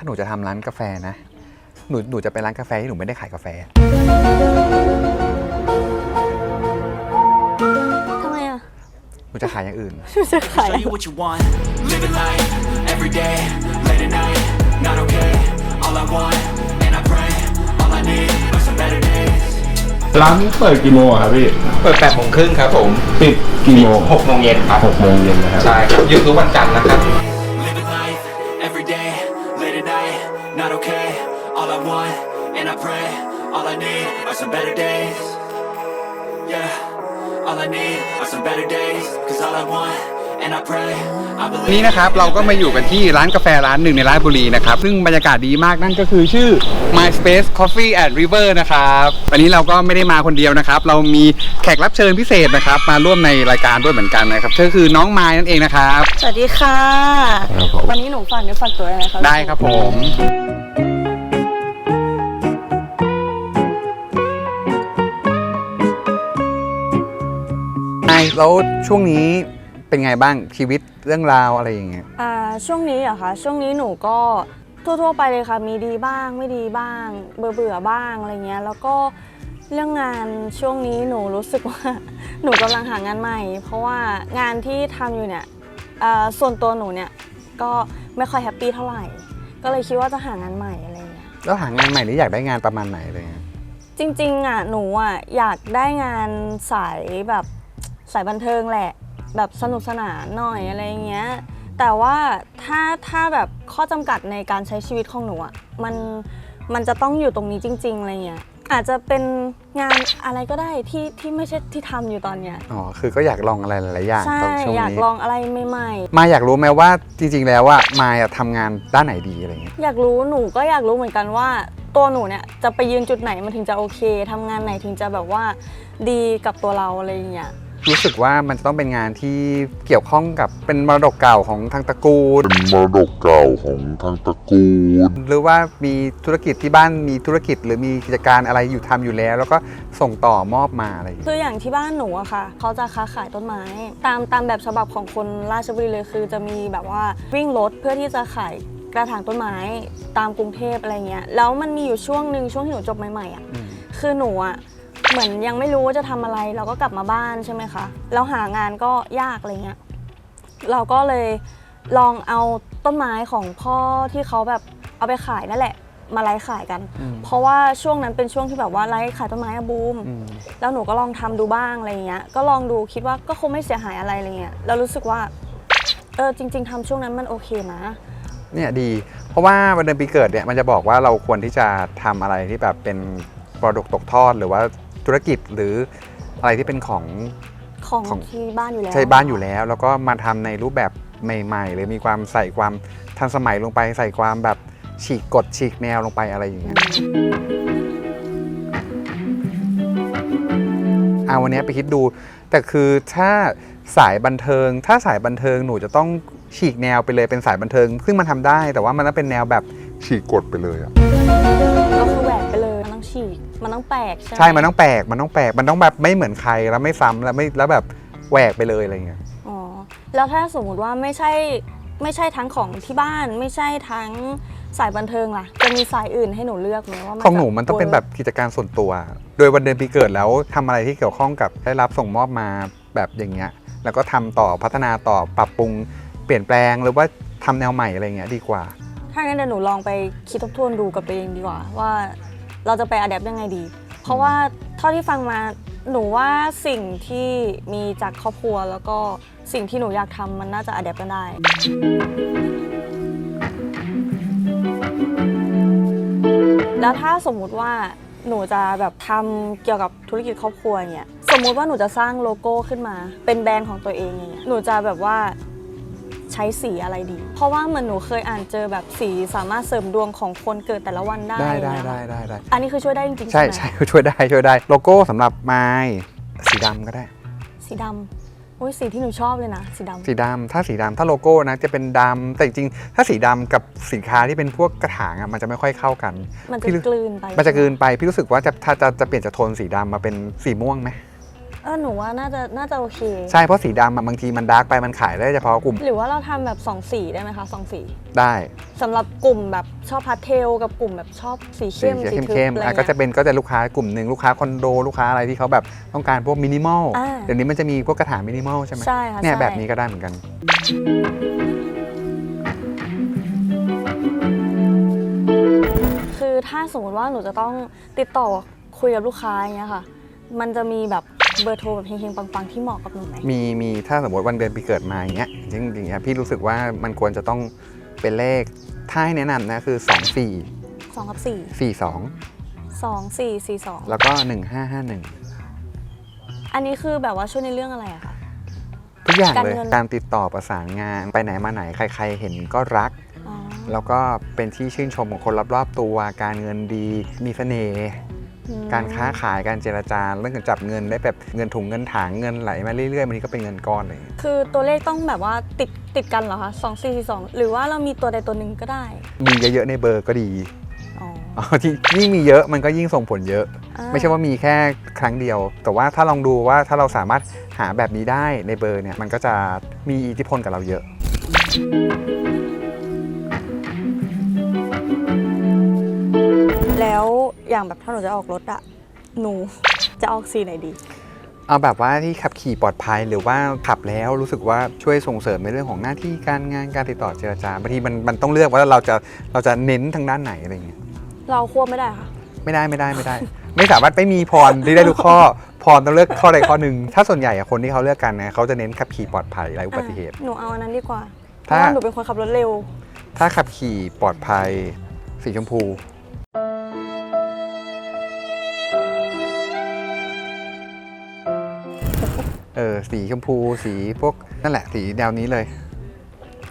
ถ้าหนูจะทำร้านกาแฟนะ หนูหนูจะเป็นร้านกาแฟที่หนูไม่ได้ขายกาแฟ ทำไมอะหนูจะขายอย่างอื่นจะขาย Show you what you want. Living life every day, late at night, not okay. All I want, and I pray, all I need are some better days. ร้านเปิดกี่โมงอะครับพี่ เปิด8โมงครึ่งครับผมปิดกี่โมง6โมงเย็นครับ หกโมงเย็นนะครับ ใช่ครับหยุดทุกวันจันทร์นะครับ need are some better days. Yeah, all I need are some better days. Cause all I want, and I pray, I วัน believe. นี้นะครับเราก็มาอยู่กันที่ร้านกาแฟร้านหนึ่งในราชบุรีนะครับ ซึ่งบรรยากาศดีมากนั่นก็คือชื่อ My Space Coffee and River นะครับวันนี้เราก็ไม่ได้มาคนเดียวนะครับ เรามีแขกรับเชิญพิเศษนะครับ มาร่วมในรายการด้วยเหมือนกันนะครับก็คือน้องไม้นั่นเองนะครับ สวัสดีค่ะครับผมวันนี้หนูฝากเนื้อฝากตัวเลยนะคะได้ครับผมไแล้วช่วงนี้เป็นไงบ้างชีวิตเรื่องราวอะไรอย่างเงี้ยอ่าช่วงนี้เหรอคะช่วงนี้หนูก็ทั่วๆไปเลยค่ะ มีดีบ้างไม่ดีบ้าง เบื่อเบื่อๆบ้างอะไรเงี้ย แล้วก็เรื่องงานช่วงนี้หนูรู้สึกว่า หนูกำลังหางานใหม่ เพราะว่างานที่ทำอยู่เนี่ยอ่าส่วนตัวหนูเนี่ยก็ไม่ค่อยแฮปปี้เท่าไหร่ ก็เลยคิดว่าจะหางานใหม่อะไรเงี้ยแล้วหางานใหม่หรืออยากได้งานประมาณไหนอะไรเงี้ยจริงๆอะหนูอะอยากได้งานสายแบบ สายบันเทิงแหละ แบบสนุกสนานหน่อยอะไรเงี้ย แต่ว่าถ้าถ้าแบบข้อจำกัดในการใช้ชีวิตของหนูอะมันมันจะต้องอยู่ตรงนี้จริง ๆอะไรเงี้ยอาจจะเป็นงานอะไรก็ได้ที่ที่ไม่ใช่ที่ทำอยู่ตอนเนี้ยอ๋อ คือก็อยากลองอะไรหลายๆอย่างใช่ตอนช่วงอยากนี้ ลองอะไรใหม่มาอยากรู้ไหมว่าจริง ๆ แล้วว่ามาอะทำงานด้านไหนดีอะไรเงี้ยๆอยากรู้หนูก็อยากรู้เหมือนกันว่า ตัวหนูเนี่ยจะไปยืนจุดไหนมันถึงจะโอเคทำงานไหนถึงจะแบบว่าดีกับตัวเราอะไรอย่างเงี้ย รู้สึกว่ามันจะต้องเป็นงานที่เกี่ยวข้องกับเป็นมรดกเก่าของทางตระกูล เป็นมรดกเก่าของทางตระกูล หรือว่ามีธุรกิจที่บ้านมีธุรกิจ หรือมีกิจการอะไรอยู่ทำอยู่แล้ว แล้วก็ส่งต่อมอบมาอะไรอย่างเงี้ยคืออย่างที่บ้านหนูอะค่ะ เขาจะค้าขายต้นไม้ ตามตามแบบฉบับของคนราชบุรีเลยคือ จะมีแบบว่าวิ่งรถเพื่อที่จะขายกระถางต้นไม้ตามกรุงเทพอะไรเงี้ยแล้วมันมีอยู่ช่วงหนึ่งช่วงที่หนูจบใหม่ๆอะอืมคือหนูอะ เหมือนยังไม่รู้ว่าจะทำอะไร เราก็กลับมาบ้านใช่ไหมคะแล้วหางานก็ยากอะไรเงี้ยเราก็เลยลองเอาต้นไม้ของพ่อที่เขาแบบเอาไปขายนั่นแหละ มาไลฟ์ขายกันอืมเพราะว่าช่วงนั้นเป็นช่วงที่แบบว่าไลฟ์ขายต้นไม้อะบูมอืมแล้วหนูก็ลองทำดูบ้างอะไรเงี้ยก็ลองดูคิดว่าก็คงไม่เสียหายอะไรอะไรเงี้ยแล้วรู้สึกว่าเออจริง ๆทำช่วงนั้นมันโอเคนะเนี่ยดี เพราะว่าวันเดือนปีเกิดเนี่ยมันจะบอกว่าเราควรที่จะทำอะไรที่แบบเป็นมรดกตกทอดหรือว่า ธุรกิจหรืออะไรที่เป็นของของของ ที่บ้านอยู่แล้วใช้บ้านอยู่แล้ว แล้วก็มาทำในรูปแบบใหม่ๆหรือมีความใส่ความทันสมัยลงไป ใส่ความแบบฉีกกฎฉีกแนวลงไปอะไรอย่างเงี้ยเอาวันนี้ไปคิดดู แต่คือถ้าสายบันเทิง ถ้าสายบันเทิงหนูจะต้องฉีกแนวไปเลยเป็นสายบันเทิง ซึ่งมันทำได้แต่ว่ามันต้องเป็นแนวแบบฉีกกฎไปเลยอะก็คือ มันต้องแปลกใช่ไหมใช่มันต้องแปลกมันต้องแปลกมันต้องแบบไม่เหมือนใครแล้วไม่ซ้ำแล้วไม่แล้วแบบแหวกไปเลยอะไรอย่างเงี้ยอ๋อแล้วถ้าสมมุติว่าไม่ใช่ไม่ใช่ทั้งของที่บ้าน ไม่ใช่ทั้งสายบันเทิงล่ะจะมีสายอื่นให้หนูเลือกไหมว่าของหนูมันต้องเป็นแบบวิร์กิจการส่วนตัว โดยวันเดือนปีเกิดแล้วทำอะไรที่เกี่ยวข้องกับได้รับส่งมอบมาแบบอย่างเงี้ยแล้วก็ทำต่อพัฒนาต่อปรับปรุง เปลี่ยนแปลงหรือว่าทำแนวใหม่อะไรเงี้ยดีกว่าถ้างั้นเดี๋ยวหนูลองไปคิดทบทวนดูกับตัวเองดีกว่าว่า เราจะไปอัดแอปยังไงดี เพราะว่าเท่าที่ฟังมาหนูว่าสิ่งที่มีจากครอบครัวแล้วก็สิ่งที่หนูอยากทำมันน่าจะอัดแอปกันได้ แล้วถ้าสมมุติว่าหนูจะแบบทำเกี่ยวกับธุรกิจครอบครัวเงี้ยสมมุติว่าหนูจะสร้างโลโก้ขึ้นมา เป็นแบรนด์ของตัวเองอย่างเงี้ยหนูจะแบบว่า ใช้สีอะไรดี เพราะว่าเหมือนหนูเคยอ่านเจอแบบสีสามารถเสริมดวงของคนเกิดแต่ละวันได้ได้ได้นะคะได้ได้ได้อันนี้คือช่วยได้จริงๆใช่ไหมใช่ช่วยได้ช่วยได้โลโก้สำหรับไม้สีดำก็ได้ สีดำโอ้ยสีที่หนูชอบเลยนะ สีดำสีดำถ้าสีดำถ้าโลโก้นะจะเป็นดำแต่จริงๆถ้าสีดำกับสินค้าที่เป็นพวกกระถางอะมันจะไม่ค่อยเข้ากัน มันจะพี่รู้กลืนไปมันจะกลืนไปพี่รู้สึกว่าจะถ้าจะจะเปลี่ยนจากโทนสีดำมาเป็นสีม่วงไหม เออหนูว่าน่าจะน่าจะโอเค ใช่เพราะสีดำอะบางทีมันดาร์กไปมันขายได้เฉพาะกลุ่มหรือว่าเราทำแบบสองสีได้ไหมคะสองสีได้สำหรับกลุ่มแบบชอบพาสเทลกับกลุ่มแบบชอบสีสีเข้มเข้มทึบเข้มอะไรอะก็จะเงี้ยเป็นก็จะลูกค้ากลุ่มหนึ่งลูกค้าคอนโดลูกค้าอะไรที่เขาแบบต้องการพวกมินิมอลอ่าเดี๋ยวนี้มันจะมีพวกกระถางมินิมอลใช่ไหมใช่ค่ะเนี่ยใช่ แบบนี้ก็ได้เหมือนกัน คือถ้าสมมติว่าหนูจะต้องติดต่อคุยกับลูกค้าอย่างเงี้ยค่ะ มันจะมีแบบ เบอร์โทรแบบเฮงๆปังๆที่เหมาะกับหนูไหมมีมีถ้าสมมติวันเดือนปีเกิดมาอย่างเงี้ยจริงๆอย่างเงี้ยพี่รู้สึกว่ามันควรจะต้องเป็นเลขถ้าให้แนะนำนะคือ 2 4 สองกับสี่4สองสี่สี่สอง2แล้วก็ 1551 อันนี้คือแบบว่าช่วยในเรื่องอะไรอะคะ ทุกอย่างการเลยเงิน การติดต่อประสานงานไปไหนมาไหนใคร ๆ เห็นก็รัก อ๋อแล้วก็เป็นที่ชื่นชมของคนรอบๆตัวการเงินดีมีเสน่ห์อืม การค้าขายการเจรจาเรื่องการจับเงินได้แบบเงินถุงเงินถางเงินไหลมาเรื่อยๆบางทีก็เป็นเงินก้อนอะไรอย่างเลยคือตัวเลขต้องแบบว่าติดติดกันเหรอคะสองสี่สี่สองหรือว่าเรามีตัวใดตัวหนึ่งก็ได้ มีเยอะๆในเบอร์ก็ดีอ๋ออ๋อที่ยิ่งมีเยอะมันก็ยิ่งส่งผลเยอะอ่าไม่ใช่ว่ามีแค่ครั้งเดียว แต่ว่าถ้าลองดูว่าถ้าเราสามารถหาแบบนี้ได้ในเบอร์เนี่ยมันก็จะมีอิทธิพลกับเราเยอะ แล้วอย่างแบบถ้าหนูจะออกรถอะหนูจะออกสีไหนดี เอาแบบว่าที่ขับขี่ปลอดภัยหรือว่าขับแล้วรู้สึกว่าช่วยส่งเสริมในเรื่องของหน้าที่การงานการติดต่อเจรจาบางทีมันมันต้องเลือกว่าเราจะเราจะเน้นทางด้านไหนอะไรเงี้ยเราควบไม่ได้ค่ะ ไม่ได้ไม่ได้ไม่ได้ ไม่สามารถไม่มีพรที่ได้ทุกข้อพรต้องเลือกข้อใดข้อหนึ่งถ้าส่วนใหญ่อะคนที่เขาเลือกกันนะเขาจะเน้นขับขี่ปลอดภัยไร้อุบัติเหตุอะหนูเอาอันนั้นดีกว่าเพถ้าราะว่าหนูเป็นคนขับรถเร็ว ถ้าขับขี่ปลอดภัย สีชมพู ออสีชมพูสีพวกนั่นแหละสีแนวนี้เลย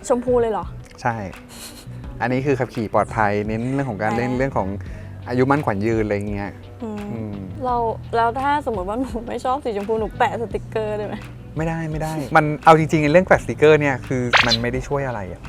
ชมพูเลยเหรอ ใช่ อันนี้คือขับขี่ปลอดภัยเน้นเรื่องของการเล่นอ่าเรื่องของอายุมั่นขวัญยืนอะไรอย่างเงี้ยอืมอืมเราแล้วถ้าสมมติว่าหนูไม่ชอบสีชมพูหนูแปะสติกเกอร์ได้ไหมไม่ได้ไม่ได้ มันเอาจริงๆไอ้เรื่องแปะสติกเกอร์เนี่ยคือมันไม่ได้ช่วยอะไรอะ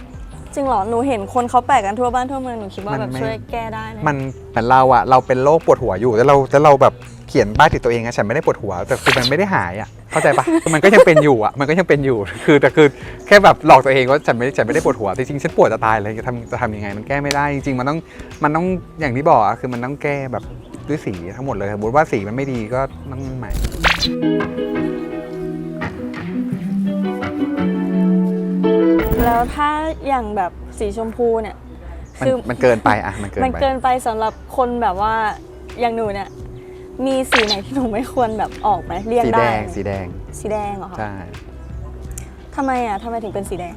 จริงเหรอ หนูเห็นคนเขาแปะกันทั่วบ้านทั่วเมือง หนูคิดว่ามันแบบไม่ช่วยแก้ได้นะมันเหมือนเราอะเราเป็นโรคปวดหัวอยู่แล้วเราแล้วเราแบบเขียนป้ายติดตัวเองอะฉันไม่ได้ปวดหัว แต่คือมันไม่ได้หายอะเข้าใจปะคือมันก็ยังเป็นอยู่อะมันก็ยังเป็นอยู่ คือแต่คือแค่แบบหลอกตัวเองว่าฉันไม่ฉันไม่ได้ปวดหัวจริงๆฉันปวดจะตายเลยจะทำจะทำยังไง มันแก้ไม่ได้จริงๆมันต้องมันต้องอย่างที่บอกอะคือมันต้องแก้แบบด้วยสีทั้งหมดเลยสมมติว่าสีมันไม่ดีก็ต้องใหม่ แล้วถ้าอย่างแบบสีชมพูเนี่ยมันคือมันเกินไปอะมันเกินมันไปเกินไปสำหรับคนแบบว่าอย่างหนูเนี่ย มีสีไหนที่หนูไม่ควรแบบออกไหมเลี่ยงสีแดได้งสีแดงสีแดงเหรอคะใช่ทำไมอะทำไมถึงเป็นสีแดง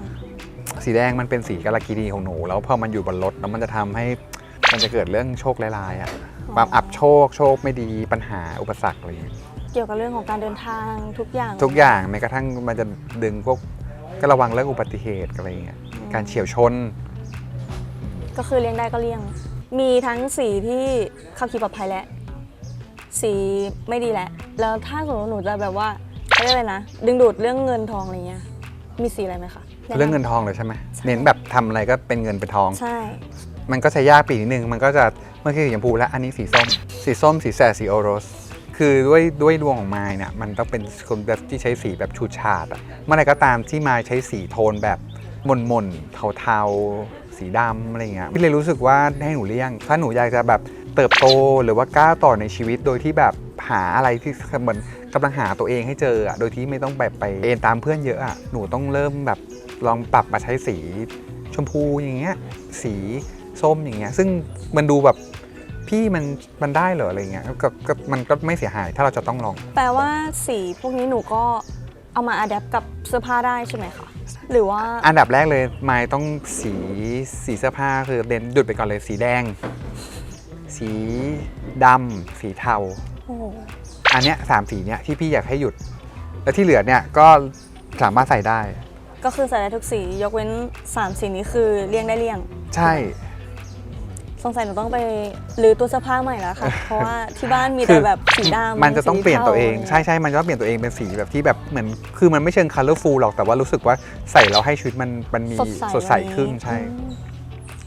สีแดงมันเป็นสีกาลกินีของหนูแล้วพอมันอยู่บนรถแล้วมันจะทำให้มันจะเกิดเรื่องโชคร้ายๆอะความอับโชคโชคไม่ดีปัญหาอุปสรรคอะไรอย่างเงี้ย เกี่ยวกับเรื่องของการเดินทางทุกอย่างทุกอย่างแม้กระทั่งมันจะดึงพวก ก็ระวังเรื่องอุบัติเหตุอะไรอย่างเงี้ยการเฉียวชน ก็คือเลี่ยงได้ก็เลี่ยง มีทั้งสีที่ขับขี่ปลอดภัยและ สีไม่ดีแหละ แล้วถ้าสมมติหนูจะแบบว่าเขาเรียกอะไรนะ ดึงดูดเรื่องเงินทองอะไรเงี้ย มีสีอะไรไหมคะแะำเรื่องเงินทองเลยใช่ไหมเน้นแบบทำอะไรก็เป็นเงินเป็นทอง ใช่ มันก็ใช้ยากปีนิดนึง มันก็จะเมื่อกี้สีชมพูแล้วอันนี้สีส้ม สีส้ม สีแสดสีโอโรส คือด้วยด้วยดวงของไม้เนี่ยมันต้องเป็นคนแบบที่ใช้สีแบบชูชาดอะเมื่อไหรก็ตามที่ไม้ใช้สีโทนแบบมนมนๆเทาๆ สีดำอะไรเงี้ยพี่เลยรู้สึกว่าให้หนูเลี่ยง ถ้าหนูอยากจะแบบเติบโตหรือว่าก้าวต่อในชีวิตโดยที่แบบหาอะไรที่เหมือนกำลังหาตัวเองให้เจออะโดยที่ไม่ต้องแบบไปเอ็นตามเพื่อนเยอะอะหนูต้องเริ่มแบบลองปรับมาใช้สีชมพูอย่างเงี้ยสีส้มอย่างเงี้ยซึ่งมันดูแบบ พี่มันมันได้เหรออะไรเงี้ยก็ก็มันก็ไม่เสียหายถ้าเราจะต้องลอง แปลว่าสีพวกนี้หนูก็เอามาอัดแอปกับเสื้อผ้าได้ใช่ไหมคะหรือว่าอันดับแรกเลยไม้ต้องสีสีเสื้อผ้าคือเด่นดุดไปก่อนเลยสีแดง สีดำสีเทา โอ้โหอันเนี้ยสามสีเนี้ยที่พี่อยากให้หยุด แล้วที่เหลือเนี่ยก็สามารถใส่ได้ ก็คือใส่ได้ทุกสียกเว้น3สีนี้คือเลี่ยงได้เลี่ยง ใช่ สงสัยหนูต้องไปรื้อตู้เสื้อผ้าใหม่แล้วค่ะ เพราะว่าที่บ้านมีคืแต่อแบบสีดำมันจะต้องสีเปลี่ยนตัวเองทาใช่ใช่มันจะต้องเปลี่ยนตัวเองเป็นสีแบบที่แบบเหมือนคือมันไม่เชิง colorful หรอกแต่ว่ารู้สึกว่าใส่แล้วให้ชีวิตมันมันมีสดใสสดใสแบบขึ้นใช่อืม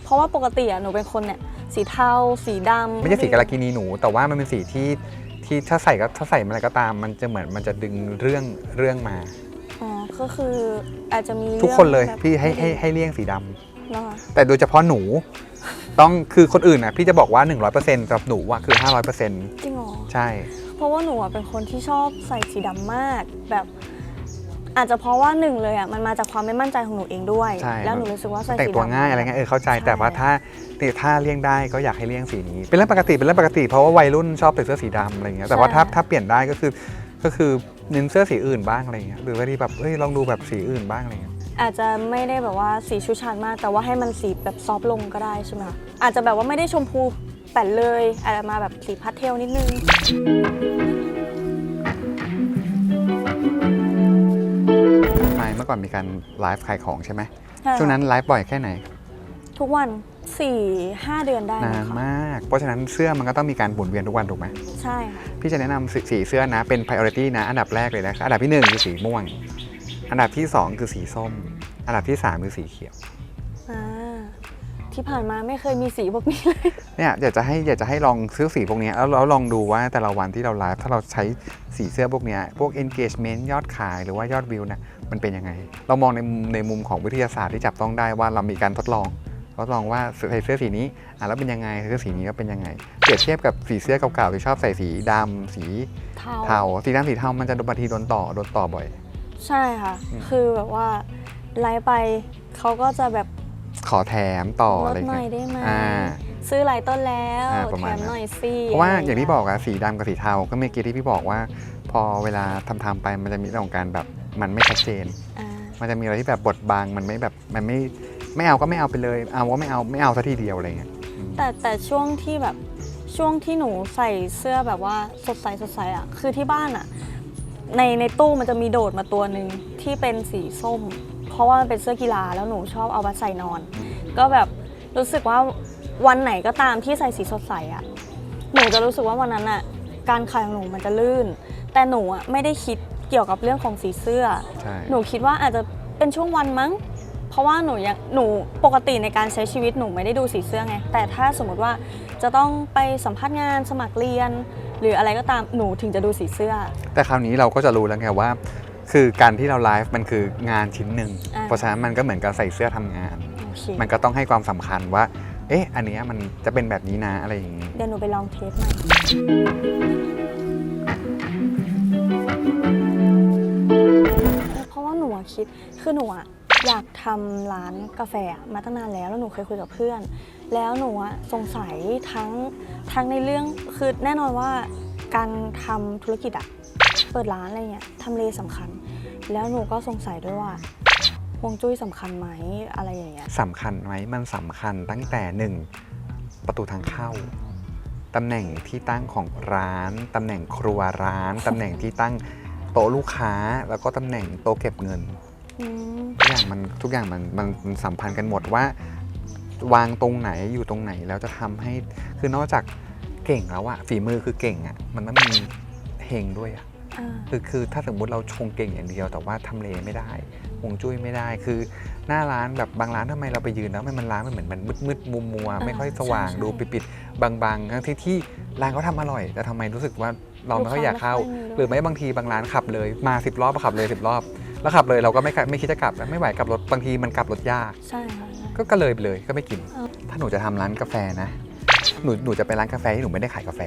เพราะว่าปกติอะหนูเป็นคนเนี่ยสีเทาสีดำไม่ใช่สีกาลากินีหนู แต่ว่ามันเป็นสีที่ที่ถ้าใส่ก็ถ้าใส่อะไรก็ตาม มันจะเหมือนมันจะดึงเรื่องเรื่องมาอ๋อก็คืออาจจะมีทุกคนเลยรื่องแบบพี่ให้ให้ให้เลี่ยงสีดำเนอะแต่โดยเฉพาะหนู ต้องคือคนอื่นน่ะพี่จะบอกว่า 100%สำหรับหนูอะคือ 500%จริงเหรอใช่ เพราะว่าหนูอะเป็นคนที่ชอบใส่สีดำมากแบบ อาจจะเพราะว่าหนึ่งเลยอะมันมาจากความไม่มั่นใจของหนูเองด้วย ใช่ แล้วหนูรู้สึกว่าใส่แต่งสีตัวดำ ง่ายอะไรเงี้ยเออเข้าใจใช่ แต่ว่าถ้าถ้าเลี่ยงได้ก็อยากให้เลี่ยงสีนี้ เป็นเรื่องปกติเป็นเรื่องปกติเพราะว่าวัยรุ่นชอบใส่เสื้อสีดำอะไรเงี้ยแต่ว่าถ้าถ้าเปลี่ยนได้ก็คือก็คือเน้นเสื้อสีอื่นบ้างอะไรเงี้ยหรือว่าที่แบบเอ้ยลองดูแบบสีอื่นบ้างอะไรเงี้ย อาจจะไม่ได้แบบว่าสีชูชาดมาก แต่ว่าให้มันสีแบบซอฟต์ลงก็ได้ใช่ไหมคะอาจจะแบบว่าไม่ได้ชมพูแป่นเลย อาจจะมาแบบสีพาสเทลนิดนึงไม่เมื่อก่อนมีการไลฟ์ขายของใช่ไหมใช่ช่วงนั้นไลฟ์บ่อยแค่ไหน ทุกวัน4 5เดือนได้นานนะคะมาก เพราะฉะนั้นเสื้อมันก็ต้องมีการหมุนเวียนทุกวันถูกไหมใช่ค่ะพี่จะแนะนำสีสีเสื้อนะเป็น priority นะ อันดับแรกเลยนะอันดับที่1คือสีม่วง อันดับที่ 2 คือสีส้ม อันดับที่ 3 คือสีเขียว อ่าที่ผ่านมาไม่เคยมีสีพวกนี้เลย เนี่ยอยากจะให้อยากจะให้ลองซื้อสีพวกเนี้ยแล้วแล้วลองดูว่าแต่ละวันที่เราไลฟ์ถ้าเราใช้สีเสื้อพวกเนี้ยพวก engagement ยอดขายหรือว่ายอดวิวเนี่ยมันเป็นยังไง เรามองในมุมในมุมของวิทยาศาสตร์ที่จับต้องได้ว่าเรามีการทดลองทดลองว่าใส่เสื้อสีนี้อะแล้วเป็นยังไงเสื้อสีนี้ก็เป็นยังไงเปรียบเทียบกับสีเสื้อเก่าๆที่ชอบใส่สีดำสีเทา เทาสีดำสีเทามันจะโดนบางทีโดนต่อโดนต่อบ่อย ใช่ค่ะอืมคือแบบว่าไลฟ์ไปเขาก็จะแบบขอแถมต่อลอะไรดหน่เงี้อยยได้ไหมอ่า ซื้อหลายต้นแล้วอ่าประแถมาณมนั้น หน่อยสิเพราะว่าะไอย่างที่บอกอะสีดำกับสีเทาก็เมื่อกี้ที่พี่บอกว่า พอเวลาทำทำๆไปมันจะมีเรื่องของการแบบมันไม่ชัดเจน อ่ามันจะมีอะไรที่แบบบดบังมันไม่แบบมันไม่ไม่เอาก็ไม่เอาไปเลย เอาก็ไม่เอาไม่เอาซะทีเดียวอะไรเงี้ยอืมแต่แต่ช่วงที่แบบช่วงที่หนูใส่เสื้อแบบว่าสดใสสดใสอะคือที่บ้านอะ ในในตู้มันจะมีโดดมาตัวหนึ่งที่เป็นสีส้ม เพราะว่ามันเป็นเสื้อกีฬาแล้วหนูชอบเอามาใส่นอน ก็แบบรู้สึกว่าวันไหนก็ตามที่ใส่สีสดใสอะหนูจะรู้สึกว่าวันนั้นอะการขายของหนูมันจะลื่น แต่หนูอะไม่ได้คิดเกี่ยวกับเรื่องของสีเสื้อ ใช่ หนูคิดว่าอาจจะเป็นช่วงวันมั้งเพ ราะว่าหนูยังหนูปกติในการใช้ชีวิตหนูไม่ได้ดูสีเสื้อไง แต่ถ้าสมมติว่าจะต้องไปสัมภาษณ์งานสมัครเรียน หรืออะไรก็ตามหนูถึงจะดูสีเสื้อ แต่คราวนี้เราก็จะรู้แล้วไงว่า คือการที่เราไลฟ์มันคืองานชิ้นหนึ่ง อ่า เพราะฉะนั้นมันก็เหมือนกับใส่เสื้อทำงาน โอเคมันก็ต้องให้ความสำคัญว่า เอ๊ะ อันเนี้ยมันจะเป็นแบบนี้นะอะไรอย่างงี้ เดี๋ยวหนูไปลองเทสใหม่เพราะว่าหนูอะคิดคือหนูอะ อยากทำร้านกาแฟมาตั้งนานแล้วแล้วหนูเคยคุยกับเพื่อน แล้วหนูอะสงสัยทั้งทั้งในเรื่องคือแน่นอนว่าการทำธุรกิจอะเปิดร้านอะไรเงี้ยทำเลสำคัญ แล้วหนูก็สงสัยด้วยว่าฮวงจุ้ยสำคัญไหมอะไรอย่างเงี้ยสำคัญไหมมันสำคัญตั้งแต่หนึ่งประตูทางเข้าตำแหน่งที่ตั้งของร้านตำแหน่งครัวร้านตำแหน่งที่ตั้งโต๊ะลูกค้า แล้วก็ตำแหน่งโต๊ะเก็บเงิน ทุกอย่างมันทุกอย่างมันมันมันสัมพันธ์กันหมดว่า วางตรงไหนอยู่ตรงไหนแล้วจะทำให้คือนอกจากเก่งแล้วอะฝีมือคือเก่งอะมันต้องมีเฮงด้วยอะอ่าคือคือถ้าสมมุติเราชงเก่งอย่างเดียวแต่ว่าทำเลไม่ได้ฮวงจุ้ยไม่ได้ คือหน้าร้านแบบบางร้านทำไมเราไปยืนแล้วมันร้านมันเหมือนมันมืดมืดมัวมัวๆไม่ค่อยสว่างดูปิดปิดๆบางๆทั้งที่ที่ร้านเขาทำอร่อย แต่ทำไมรู้สึกว่าเราไม่ค่อยอยากเข้า หรือไม่บางทีบางร้านขับเลยมาสิบรอบก็ขับเลยสิบรอบ แล้วขับเลยเราก็ไม่กล้าไม่คิดจะกลับแล้วไม่ไหวกลับรถบางทีมันกลับรถยาก ใช่ค่ะใช่ ก็ก็เลยไปเลยก็ไม่กินอ้าวถ้าหนูจะทำร้านกาแฟนะ หนูหนูจะไปร้านกาแฟที่หนูไม่ได้ขายกาแฟ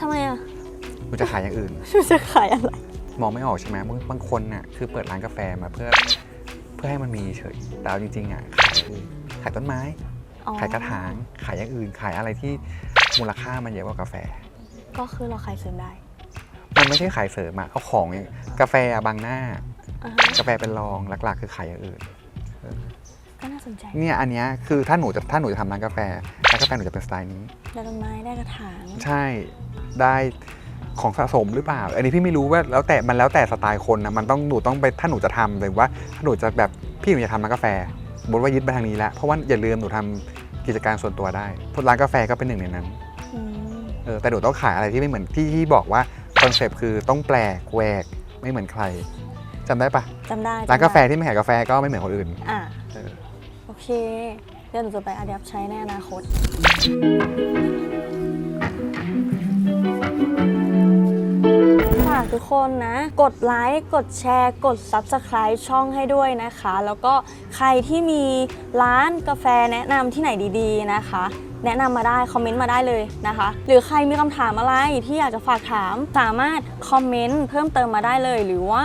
ทำไมอะหนูจะขายอย่างอื่นหนูจะขายอะไร มองไม่ออกใช่ไหมบางบางคนน่ะคือเปิดร้านกาแฟมาเพื่อเพื่อให้มันมีเฉยแต่เอาจริงๆอะขายอย่างอื่นขายต้นไม้ อ๋อขายกระถาง ขายอย่างอื่น ขายอะไรที่มูลค่ามันเยอะกว่ากาแฟ ก็คือเราขายเสริมได้ มันไม่ใช่ขายเสริมอะเอาของอย่างกาแฟอะบางหน้าอ่าฮะ กาแฟเป็นรองหลักๆ คือขายอย่างอื่นก็น่าสนใจเนี่ยอันเนี้ยคือถ้าหนูจะถ้าหนูจะทำร้านกาแฟร้านกาแฟหนูจะเป็นสไตล์นี้ได้ต้นไม้ได้กระถางใช่ได้ของสะสมหรือเปล่า อันนี้พี่ไม่รู้ว่าแล้วแต่มันแล้วแต่สไตล์คนนะมันต้องหนูต้องไปถ้าหนูจะทำหรือว่าถ้าหนูจะแบบพี่หนูจะทำร้านกาแฟสมมติว่ายึดไปทางนี้แล้วเพราะว่าอย่าลืมหนูทำกิจการส่วนตัวได้พวกร้านกาแฟก็เป็นหนึ่งในนั้นอืมเออแต่หนูต้องขายอะไรที่ไม่เหมือนที่ที่บอกว่าคอนเซปต์คือต้องแปลกแหวกไม่เหมือนใคร จำได้ปะจำได้ร้านกาแฟจำได้ที่ไม่ขายกาแฟก็ไม่เหมือนคนอื่น อะเออ โอเคเดี๋ยวหนูจะไปอัดแอปใช้ในอนาคตากทุกคนนะ กดไลค์ กดแชร์ กด Subscribe ช่องให้ด้วยนะคะ แล้วก็ใครที่มีร้านกาแฟแนะนำที่ไหนดีๆนะคะ แนะนำมาได้ คอมเมนต์มาได้เลยนะคะ หรือใครมีคำถามอะไรที่อยากจะฝากถาม สามารถคอมเมนต์เพิ่มเติมมาได้เลย หรือว่า